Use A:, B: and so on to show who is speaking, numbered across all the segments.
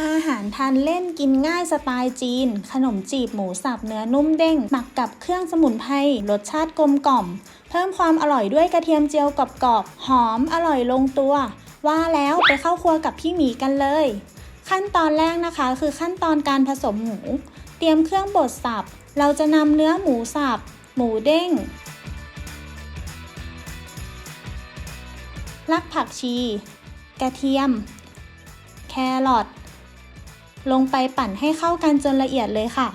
A: อาหารทานเล่นกินง่ายสไตล์จีน ขนมจีบหมูสับเนื้อนุ่มเด้ง หมักกับเครื่องสมุนไพรรสชาติกลมกล่อม เพิ่มความอร่อยด้วยกระเทียมเจียวกรอบๆหอมอร่อยลงตัว ว่าแล้วไปเข้าครัวกับพี่หมีกันเลย ขั้นตอนแรกนะคะคือขั้นตอนการผสมหมู เตรียมเครื่องบดสับ เราจะนำเนื้อหมูสับ หมูเด้งรักผักชี กระเทียม แครอท ลงไปปั่นให้เข้ากันจนละเอียดเลยค่ะ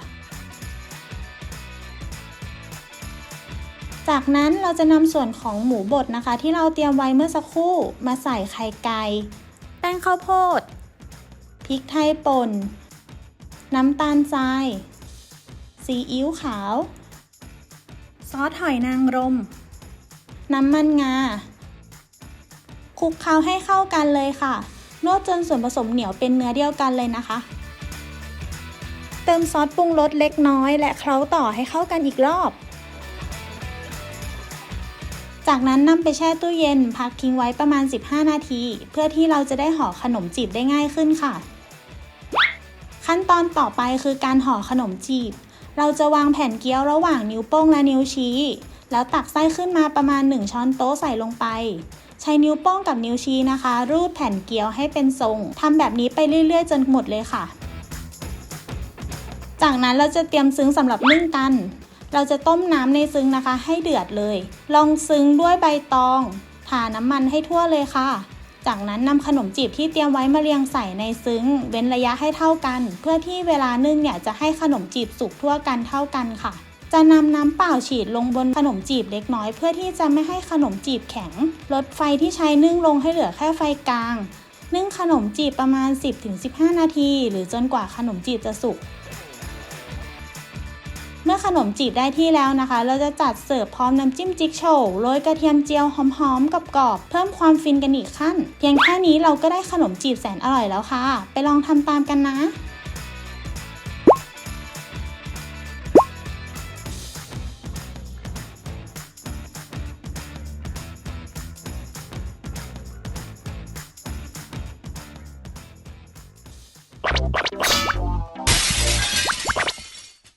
A: จากนั้นเราจะนำส่วนของหมูบดนะคะ ที่เราเตรียมไว้เมื่อสักครู่มาใส่ไข่ไก่แป้งข้าวโพดพริกไทยป่น น้ำตาลทราย ซีอิ๊วขาว ซอสหอยนางรม น้ำมันงาคลุกเคล้าให้เข้ากันเลยค่ะ นวดจนส่วนผสมเหนียวเป็นเนื้อเดียวกันเลยนะคะ เติมซอสปรุงรสเล็กน้อย และเคล้าต่อให้เข้ากันอีกรอบ จากนั้นนำไปแช่ตู้เย็น พักทิ้งไว้ประมาณ 15 นาที เพื่อที่เราจะได้ห่อขนมจีบได้ง่ายขึ้นค่ะ ขั้นตอนต่อไปคือการห่อขนมจีบ เราจะวางแผ่นเกี๊ยวระหว่างนิ้วโป้งและนิ้วชี้ แล้วตักไส้ขึ้นมาประมาณ 1 ช้อนโต๊ะใส่ลงไปใช้นิ้วโป้งกับนิ้วชี้นะคะ รูดแผ่นเกี๊ยวให้เป็นทรงทำแบบนี้ไปเรื่อยๆ จนหมดเลยค่ะ จากนั้นเราจะเตรียมซึ้งสำหรับนึ่งกัน เราจะต้มน้ำในซึ้งนะคะ ให้เดือดเลย ลองซึ้งด้วยใบตองทาน้ำมันให้ทั่วเลยค่ะ จากนั้นนำขนมจีบที่เตรียมไว้มาเรียงใส่ในซึ้ง เว้นระยะให้เท่ากัน เพื่อที่เวลานึ่งเนี่ยจะให้ขนมจีบสุกทั่วกันเท่ากันค่ะ จะนำน้ำเปล่าฉีดลงบนขนมจีบเล็กน้อย เพื่อที่จะไม่ให้ขนมจีบแข็ง ลดไฟที่ใช้นึ่งลงให้เหลือแค่ไฟกลางนึ่งขนมจีบประมาณ 10-15 นาที หรือจนกว่าขนมจีบจะสุก ขนมจีบได้ที่แล้วนะคะ เราจะจัดเสิร์ฟพร้อมน้ำจิ้มจิกโฉวโรยกระเทียมเจียวหอมๆกับกรอบเพิ่มความฟินกันอีกขั้น เพียงแค่นี้เราก็ได้ขนมจีบแสนอร่อยแล้วค่ะ ไปลองทำตามกันนะ